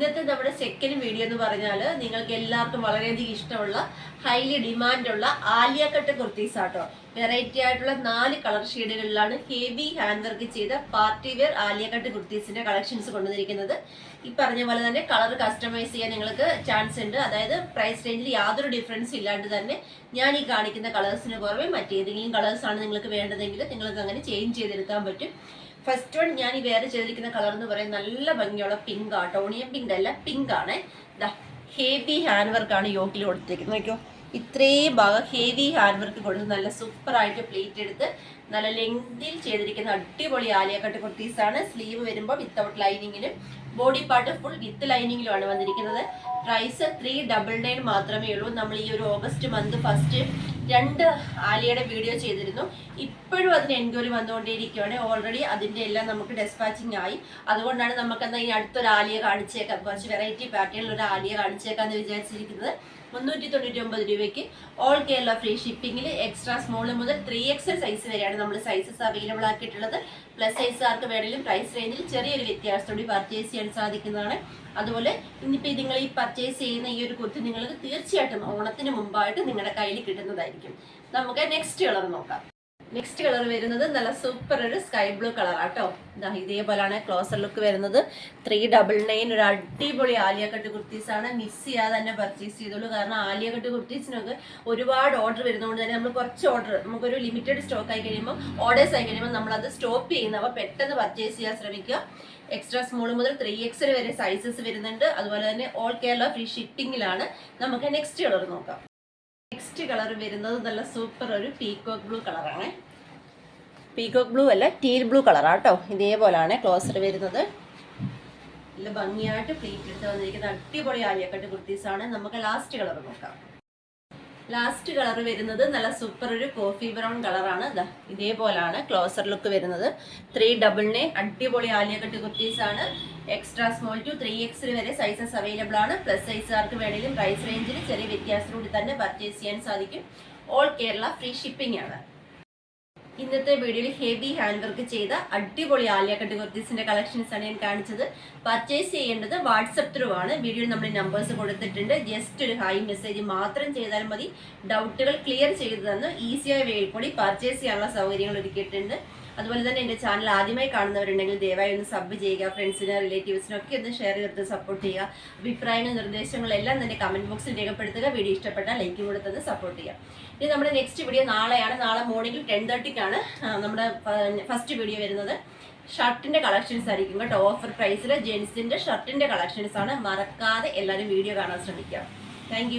ഇന്നത്തെ നമ്മുടെ second video എന്ന് പറഞ്ഞാൽ നിങ്ങൾക്ക് എല്ലാവർക്കും വളരെയധികം ഇഷ്ടമുള്ള ഹൈലി ഡിമാൻഡുള്ള ആലിയ കട്ട് കുർത്തീസ് ആട്ടോ. വെറൈറ്റി ആയിട്ടുള്ള നാല് കളർ ഷെയ്ഡുകളിലാണ് ഹെവി ഹാൻഡ് വർക്ക് ചെയ്ത പാർട്ടി വെയർ ആലിയ കട്ട് കുർത്തീസിന്റെ കളക്ഷൻസ് കൊണ്ടുവന്നിരിക്കുന്നത്. ഈ പറഞ്ഞ പോലെ തന്നെ കളർ കസ്റ്റമൈസ് ചെയ്യാൻ നിങ്ങൾക്ക് ചാൻസ് ഉണ്ട്. അതായത് പ്രൈസ് റേഞ്ചിൽ യാതൊരു ഡിഫറൻസ് ഇല്ലാണ്ട് തന്നെ ഞാൻ ഈ കാണിക്കുന്ന കളേഴ്സിന് പുറമെ മറ്റേതെങ്കിലും ആണ് നിങ്ങൾക്ക് വേണ്ടതെങ്കിൽ നിങ്ങൾക്ക് അങ്ങനെ ചേഞ്ച് ചെയ്തെടുക്കാൻ പറ്റും. ഫസ്റ്റ് വൺ ഞാൻ ഈ വേറെ ചെയ്തിരിക്കുന്ന കളർ എന്ന് പറയുന്നത് നല്ല ഭംഗിയുള്ള പിങ്ക് ആട്ടോ ഓണിയൻ പിങ്ക് അല്ല പിങ്ക് ആണ്. ഹേബി ഹാൻഡ് വർക്ക് ആണ് യോക്കിൽ കൊടുത്തിരിക്കുന്നത് നോക്കിയോ? ഇത്രയും ഭാഗം ഹെവി ഹാൻഡ് വർക്ക് കൊടുത്ത് നല്ല സൂപ്പർ ആയിട്ട് പ്ലേറ്റ് എടുത്ത് നല്ല ലെങ്തിൽ ചെയ്തിരിക്കുന്ന അടിപൊളി ആലിയക്കട്ട് ആണ്. സ്ലീവ് വരുമ്പോൾ വിത്തൗട്ട് ലൈനിങ്ങിലും ബോഡി പാർട്ട് ഫുൾ വിത്ത് ലൈനിങ്ങിലുമാണ് വന്നിരിക്കുന്നത്. പ്രൈസ് ത്രീ ഡബിൾ നയൻ മാത്രമേ ഉള്ളൂ. നമ്മൾ ഈ ഒരു ഓഗസ്റ്റ് മന്ത് ഫസ്റ്റ് രണ്ട് ആലിയയുടെ വീഡിയോ ചെയ്തിരുന്നു. ഇപ്പോഴും അതിന് എൻക്വയറി വന്നുകൊണ്ടേയിരിക്കുകയാണ്. ഓൾറെഡി അതിന്റെ എല്ലാം നമുക്ക് ഡെസ്പാച്ചിങ് ആയി. അതുകൊണ്ടാണ് നമുക്ക് എന്നാൽ ഇനി അടുത്തൊരു ആലിയ കാണിച്ചേക്കാം. കുറച്ച് വെറൈറ്റി പാറ്റേണിൽ ഒരു ആലിയ കാണിച്ചേക്കാം എന്ന് വിചാരിച്ചിരിക്കുന്നത്. മുന്നൂറ്റി തൊണ്ണൂറ്റി ഒമ്പത് രൂപയ്ക്ക് ഓൾ കേരള ഫ്രീ ഷിപ്പിംഗിൽ എക്സ്ട്രാ സ്മോൾ മുതൽ ത്രീ എക്സൽ സൈസ് വരെയാണ് നമ്മൾ സൈസസ് അവൈലബിൾ ആക്കിയിട്ടുള്ളത്. പ്ലസ് സൈസ് ആർക്ക് വേണമെങ്കിലും പ്രൈസ് റേഞ്ചിൽ ചെറിയൊരു വ്യത്യാസത്തോടെ പർച്ചേസ് ചെയ്യാൻ സാധിക്കുന്നതാണ്. അതുപോലെ ഇന്നിപ്പോൾ നിങ്ങൾ ഈ പർച്ചേസ് ചെയ്യുന്ന ഈ ഒരു കുർത്തി നിങ്ങൾക്ക് തീർച്ചയായിട്ടും ഓണത്തിന് മുമ്പായിട്ട് നിങ്ങളുടെ കയ്യിൽ കിട്ടുന്നതായിരിക്കും. നമുക്ക് നെക്സ്റ്റ് കളർ നോക്കാം. നെക്സ്റ്റ് കളർ വരുന്നത് നല്ല സൂപ്പർ ഒരു സ്കൈ ബ്ലൂ കളർ ആട്ടോ. ഇതാ ഇതേപോലാണ് ക്ലോസർ ലുക്ക് വരുന്നത്. ത്രീ ഡബിൾ നയൻ ഒരു അടിപൊളി ആലിയ കട്ട് ആണ്. മിസ് ചെയ്യാതെ തന്നെ പർച്ചേസ് ചെയ്തോളൂ. കാരണം ആലിയ കട്ട് കുർത്തീസിനൊക്കെ ഒരുപാട് ഓർഡർ വരുന്നതുകൊണ്ട് തന്നെ നമ്മൾ കുറച്ച് ഓർഡർ നമുക്കൊരു ലിമിറ്റഡ് സ്റ്റോക്ക് ആയി കഴിയുമ്പോൾ ഓർഡേഴ്സ് ആയി കഴിയുമ്പോൾ നമ്മൾ അത് സ്റ്റോപ്പ് ചെയ്യുന്നവ പെട്ടെന്ന് പർച്ചേസ് ചെയ്യാൻ ശ്രമിക്കുക. എക്സ്ട്രാ സ്മോൾ മുതൽ ത്രീ എക്സ് വരെ സൈസസ് വരുന്നുണ്ട്. അതുപോലെ തന്നെ ഓൾ കേരള ഫ്രീ ഷിപ്പിംഗിലാണ് നമുക്ക് നെക്സ്റ്റ് കളർ നോക്കാം. കളർ വരുന്നത് നല്ല സൂപ്പർ ഒരു പീകോക്ക് ബ്ലൂ കളറാണ്. പീകോക്ക് ബ്ലൂ അല്ല ടീൽ ബ്ലൂ കളറാട്ടോ ഇതേപോലാണ് ക്ലോസർ വരുന്നത്. നല്ല ഭംഗിയായിട്ട് പ്ലീറ്റ് എടുത്ത് വന്നിരിക്കുന്ന അടിപൊളി ആലിയക്കട്ട് കുർത്തീസാണ്. നമുക്ക് ലാസ്റ്റ് കളർ നോക്കാം. ലാസ്റ്റ് കളർ വരുന്നത് നല്ല സൂപ്പർ ഒരു കോഫി ബ്രൗൺ കളറാണ് ഇതാ ഇതേപോലാണ് ക്ലോസർ ലുക്ക് വരുന്നത്. ത്രീ ഡബിൾ നെ അടിപൊളി ആലിയ ആലിയക്കട്ട് ആണ്. എക്സ്ട്രാ സ്മോൾ ടു ത്രീ എക്സിൽ വരെ സൈസസ് അവൈലബിൾ ആണ്. പ്ലസ് സൈസുകാർക്ക് വേണമെങ്കിലും പ്രൈസ് റേഞ്ചിൽ ചെറിയ വ്യത്യാസത്തിലൂടെ തന്നെ പർച്ചേസ് ചെയ്യാൻ സാധിക്കും. ഓൾ കേരള ഫ്രീ ഷിപ്പിംഗ് ആണ്. ഇന്നത്തെ വീഡിയോയിൽ ഹെവി ഹാൻഡ് വർക്ക് ചെയ്ത അടിപൊളി ആലിയ കട്ട് കുർത്തീസിന്റെ കളക്ഷൻസ് ആണ് ഞാൻ കാണിച്ചത്. പർച്ചേസ് ചെയ്യേണ്ടത് വാട്സപ്പ് ത്രൂ ആണ്. വീഡിയോയിൽ നമ്മൾ നമ്പേഴ്സ് കൊടുത്തിട്ടുണ്ട്. ജസ്റ്റ് ഒരു ഹൈ മെസ്സേജ് മാത്രം ചെയ്താൽ മതി. ഡൗട്ടുകൾ ക്ലിയർ ചെയ്തു തന്നു ഈസിയായ വേയിൽ കൂടി പർച്ചേസ് ചെയ്യാനുള്ള സൗകര്യങ്ങൾ ഒരുക്കിയിട്ടുണ്ട്. അതുപോലെ തന്നെ എന്റെ ചാനൽ ആദ്യമായി കാണുന്നവരുണ്ടെങ്കിൽ ദയവായി ഒന്ന് സബ് ചെയ്യുക ഫ്രണ്ട്സിന് റിലേറ്റീവ്സിനും ഒക്കെ ഒന്ന് ഷെയർ ചെയ്തിട്ട് സപ്പോർട്ട് ചെയ്യുക. അഭിപ്രായങ്ങളും നിർദ്ദേശങ്ങളും എല്ലാം തന്നെ കമന്റ് ബോക്സിൽ രേഖപ്പെടുത്തുക. വീഡിയോ ഇഷ്ടപ്പെട്ടാൽ ലൈക്ക് കൊടുത്തത് സപ്പോർട്ട് ചെയ്യുക. ഇനി നമ്മുടെ നെക്സ്റ്റ് വീഡിയോ നാളെയാണ്. നാളെ മോർണിംഗ് ടെൻ തേർട്ടിക്കാണ് നമ്മുടെ ഫസ്റ്റ് വീഡിയോ വരുന്നത്. ഷർട്ടിന്റെ കളക്ഷൻസ് ആയിരിക്കും കേട്ടോ. ഓഫർ പ്രൈസിൽ ജെൻസിന്റെ ഷർട്ടിന്റെ കളക്ഷൻസ് ആണ്. മറക്കാതെ എല്ലാവരും വീഡിയോ കാണാൻ ശ്രമിക്കുക. താങ്ക്